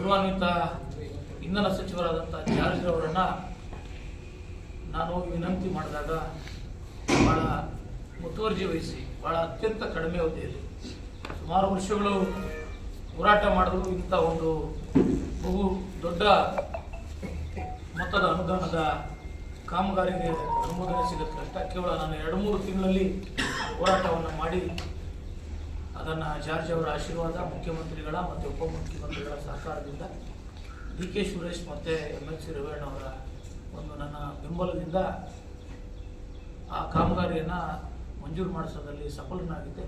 ಗೌರವಾನ್ವಿತ ಇಂಧನ ಸಚಿವರಾದಂಥ ಜಾರ್ಜ್ ಅವರನ್ನು ನಾನು ವಿನಂತಿ ಮಾಡಿದಾಗ ಭಾಳ ಮುತುವರ್ಜಿ ವಹಿಸಿ ಭಾಳ ಅತ್ಯಂತ ಕಡಿಮೆ ಅವಧಿಯಲ್ಲಿ ಸುಮಾರು ವರ್ಷಗಳು ಹೋರಾಟ ಮಾಡಿದ್ರು. ಇಂಥ ಒಂದು ಬಹು ದೊಡ್ಡ ಮೊತ್ತದ ಅನುದಾನದ ಕಾಮಗಾರಿಗೆ ಅನುಮೋದನೆ ಸಿಗುತ್ತೆ ಅಂತ ಕೇವಲ ನಾನು ಎರಡು ಮೂರು ತಿಂಗಳಲ್ಲಿ ಹೋರಾಟವನ್ನು ಮಾಡಿ ಅದನ್ನು ಜಾರ್ಜ್ ಅವರ ಆಶೀರ್ವಾದ ಮುಖ್ಯಮಂತ್ರಿಗಳ ಮತ್ತು ಉಪಮುಖ್ಯಮಂತ್ರಿಗಳ ಸಹಕಾರದಿಂದ ಡಿ ಕೆ ಸುರೇಶ್ ಮತ್ತು ಎಂ ಎಲ್ ಸಿ ರವೀಣ್ ಅವರ ಒಂದು ನನ್ನ ಬೆಂಬಲದಿಂದ ಆ ಕಾಮಗಾರಿಯನ್ನು ಮಂಜೂರು ಮಾಡಿಸೋದ್ರಲ್ಲಿ ಸಫಲನಾಗಿದ್ದೆ.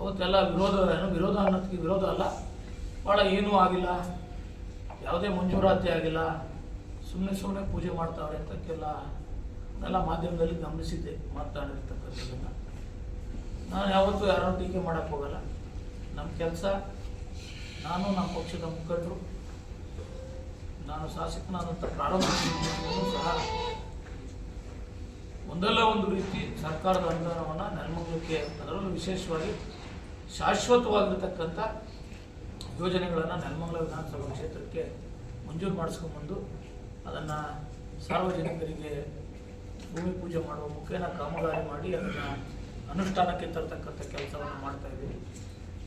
ಅವತ್ತೆಲ್ಲ ವಿರೋಧ, ಏನು ವಿರೋಧ ಅನ್ನೋದಕ್ಕೆ ವಿರೋಧ ಅಲ್ಲ. ಭಾಳ ಏನೂ ಆಗಿಲ್ಲ. ಯಾವುದೇ ಮಂಜೂರಾತಿ ಆಗಿಲ್ಲ. ಸುಮ್ಮನೆ ಸುಮ್ಮನೆ ಪೂಜೆ ಮಾಡ್ತಾವ್ರೆ ಅಂತಕ್ಕೆಲ್ಲ ಎಲ್ಲ ಮಾಧ್ಯಮದಲ್ಲಿ ಗಮನಿಸಿದ್ದೆ, ಮಾತನಾಡಿರ್ತಕ್ಕಂಥದ್ದನ್ನು. ನಾನು ಯಾವತ್ತೂ ಯಾರನ್ನೂ ಟೀಕೆ ಮಾಡೋಕ್ಕೆ ಹೋಗಲ್ಲ. ನಮ್ಮ ಕೆಲಸ, ನಾನು ನಮ್ಮ ಪಕ್ಷದ ಮುಖಂಡರು. ನಾನು ಶಾಸಕನಾದಂಥ ಪ್ರಾರಂಭ ಸಹ ಒಂದಲ್ಲ ಒಂದು ರೀತಿ ಸರ್ಕಾರದ ಅನುದಾನವನ್ನು ನೆಲಮಂಗಲಕ್ಕೆ ಅದರಲ್ಲೂ ವಿಶೇಷವಾಗಿ ಶಾಶ್ವತವಾಗಿರ್ತಕ್ಕಂಥ ಯೋಜನೆಗಳನ್ನು ನೆಲಮಂಗಲ ವಿಧಾನಸಭಾ ಕ್ಷೇತ್ರಕ್ಕೆ ಮಂಜೂರು ಮಾಡಿಸ್ಕೊಂಡ್ಬಂದು ಅದನ್ನು ಸಾರ್ವಜನಿಕರಿಗೆ ಭೂಮಿ ಪೂಜೆ ಮಾಡುವ ಮುಖೇನ ಕಾಮಗಾರಿ ಮಾಡಿ ಅದನ್ನು ಅನುಷ್ಠಾನಕ್ಕೆ ತರ್ತಕ್ಕಂಥ ಕೆಲಸವನ್ನು ಮಾಡ್ತಾ ಇದ್ದೀವಿ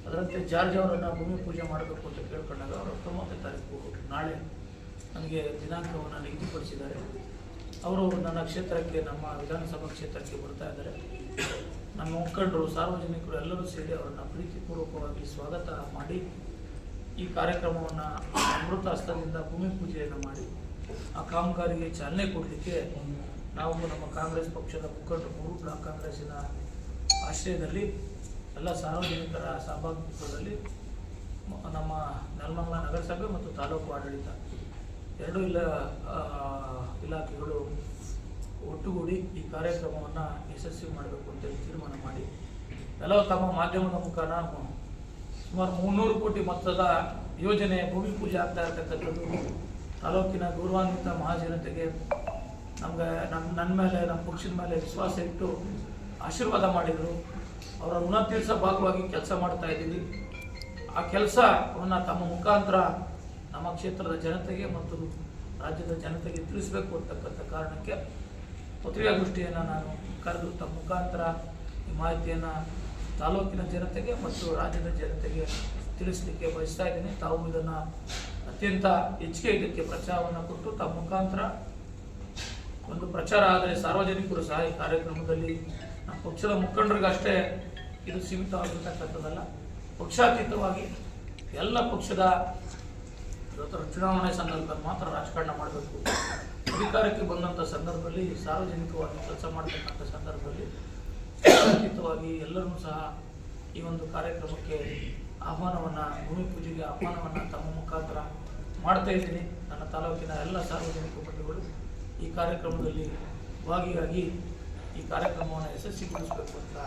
ಅದರಂತೆ ಜಾರ್ಜ್ ಅವರನ್ನು ಭೂಮಿ ಪೂಜೆ ಮಾಡಬೇಕು ಅಂತ ಕೇಳ್ಕೊಂಡಾಗ ಅವರು ಹತ್ತೊಂಬತ್ತನೇ ತಾರೀಕು ನಾಳೆ ನನಗೆ ದಿನಾಂಕವನ್ನು ನಿಗದಿಪಡಿಸಿದ್ದಾರೆ. ಅವರು ನನ್ನ ಕ್ಷೇತ್ರಕ್ಕೆ, ನಮ್ಮ ವಿಧಾನಸಭಾ ಕ್ಷೇತ್ರಕ್ಕೆ ಬರ್ತಾ ಇದ್ದಾರೆ. ನಮ್ಮ ಮುಖಂಡರು, ಸಾರ್ವಜನಿಕರು ಎಲ್ಲರೂ ಸೇರಿ ಅವರನ್ನು ಪ್ರೀತಿಪೂರ್ವಕವಾಗಿ ಸ್ವಾಗತ ಮಾಡಿ ಈ ಕಾರ್ಯಕ್ರಮವನ್ನು ಅಮೃತ ಹಸ್ತದಿಂದ ಭೂಮಿ ಪೂಜೆಯನ್ನು ಮಾಡಿ ಆ ಕಾಮಗಾರಿಗೆ ಚಾಲನೆ ಕೊಡಲಿಕ್ಕೆ ನಾವು ನಮ್ಮ ಕಾಂಗ್ರೆಸ್ ಪಕ್ಷದ ಮುಖಂಡರು, ಮೂರು ಬ್ಲಾಕ್ ಕಾಂಗ್ರೆಸ್ಸಿನ ಆಶ್ರಯದಲ್ಲಿ ಎಲ್ಲ ಸಾರ್ವಜನಿಕರ ಸಹಭಾಗಿತ್ವದಲ್ಲಿ ನಮ್ಮ ನೆಲಮಂಗಲ ನಗರಸಭೆ ಮತ್ತು ತಾಲೂಕು ಆಡಳಿತ. ಎರಡೂ ಇಲ್ಲ ಇಲಾಖೆಗಳು ಒಟ್ಟುಗೂಡಿ ಈ ಕಾರ್ಯಕ್ರಮವನ್ನು ಯಶಸ್ವಿ ಮಾಡಬೇಕು ಅಂತೇಳಿ ತೀರ್ಮಾನ ಮಾಡಿ. ಎಲ್ಲ ತಮ್ಮ ಮಾಧ್ಯಮದ ನಾವು ಸುಮಾರು ಮುನ್ನೂರು ಕೋಟಿ ಮೊತ್ತದ ಯೋಜನೆ ಭೂಮಿ ಪೂಜೆ ಆಗ್ತಾ ಇರ್ತಕ್ಕಂಥದ್ದು ತಾಲೂಕಿನ ಗೌರವಾನ್ವಿತ ಮಹಾಜನತೆಗೆ ನಮ್ಗೆ ನಮ್ಮ ನನ್ನ ಮೇಲೆ ನಮ್ಮ ಪಕ್ಷದ ಮೇಲೆ ವಿಶ್ವಾಸ ಇಟ್ಟು ಆಶೀರ್ವಾದ ಮಾಡಿದರು. ಅವರ ಋಣ ತೀರ್ಸ ಭಾಗವಾಗಿ ಕೆಲಸ ಮಾಡ್ತಾ ಇದ್ದೀವಿ. ಆ ಕೆಲಸವನ್ನು ತಮ್ಮ ಮುಖಾಂತರ ನಮ್ಮ ಕ್ಷೇತ್ರದ ಜನತೆಗೆ ಮತ್ತು ರಾಜ್ಯದ ಜನತೆಗೆ ತಿಳಿಸಬೇಕು ಅಂತಕ್ಕಂಥ ಕಾರಣಕ್ಕೆ ಪತ್ರಿಕಾಗೋಷ್ಠಿಯನ್ನು ನಾನು ಕರೆದು ತಮ್ಮ ಮುಖಾಂತರ ಈ ಮಾಹಿತಿಯನ್ನು ತಾಲೂಕಿನ ಜನತೆಗೆ ಮತ್ತು ರಾಜ್ಯದ ಜನತೆಗೆ ತಿಳಿಸಲಿಕ್ಕೆ ಬಯಸ್ತಾ ಇದ್ದೀನಿ. ತಾವು ಇದನ್ನು ಅತ್ಯಂತ ಹೆಚ್ಚಿಗೆ ಇದಕ್ಕೆ ಪ್ರಚಾರವನ್ನು ಕೊಟ್ಟು ತಮ್ಮ ಮುಖಾಂತರ ಒಂದು ಪ್ರಚಾರ ಆದರೆ ಸಾರ್ವಜನಿಕರು ಸಹ ಈ ಕಾರ್ಯಕ್ರಮದಲ್ಲಿ ಪಕ್ಷದ ಮುಖಂಡರಿಗಷ್ಟೇ ಇದು ಸೀಮಿತವಾಗಿರ್ತಕ್ಕಂಥದ್ದಲ್ಲ. ಪಕ್ಷಾತೀತವಾಗಿ ಎಲ್ಲ ಪಕ್ಷದ ಇವತ್ತು ಚುನಾವಣೆ ಸಂದರ್ಭದಲ್ಲಿ ಮಾತ್ರ ರಾಜಕಾರಣ ಮಾಡಬೇಕು. ಅಧಿಕಾರಕ್ಕೆ ಬಂದಂಥ ಸಂದರ್ಭದಲ್ಲಿ ಸಾರ್ವಜನಿಕವಾಗಿ ಕೆಲಸ ಮಾಡತಕ್ಕಂಥ ಸಂದರ್ಭದಲ್ಲಿ ಪಕ್ಷಾತೀತವಾಗಿ ಎಲ್ಲರೂ ಸಹ ಈ ಒಂದು ಕಾರ್ಯಕ್ರಮಕ್ಕೆ ಆಹ್ವಾನವನ್ನು, ಭೂಮಿ ಪೂಜೆಗೆ ಆಹ್ವಾನವನ್ನು ತಮ್ಮ ಮುಖಾಂತರ ಮಾಡ್ತಾ ಇದ್ದೀನಿ. ನನ್ನ ತಾಲೂಕಿನ ಎಲ್ಲ ಸಾರ್ವಜನಿಕ ಬಂಧುಗಳು ಈ ಕಾರ್ಯಕ್ರಮದಲ್ಲಿ ಭಾಗಿಯಾಗಿ ಈ ಕಾರ್ಯಕ್ರಮವನ್ನು ಯಶಸ್ವಿಗೊಳಿಸಬೇಕು ಅಂತ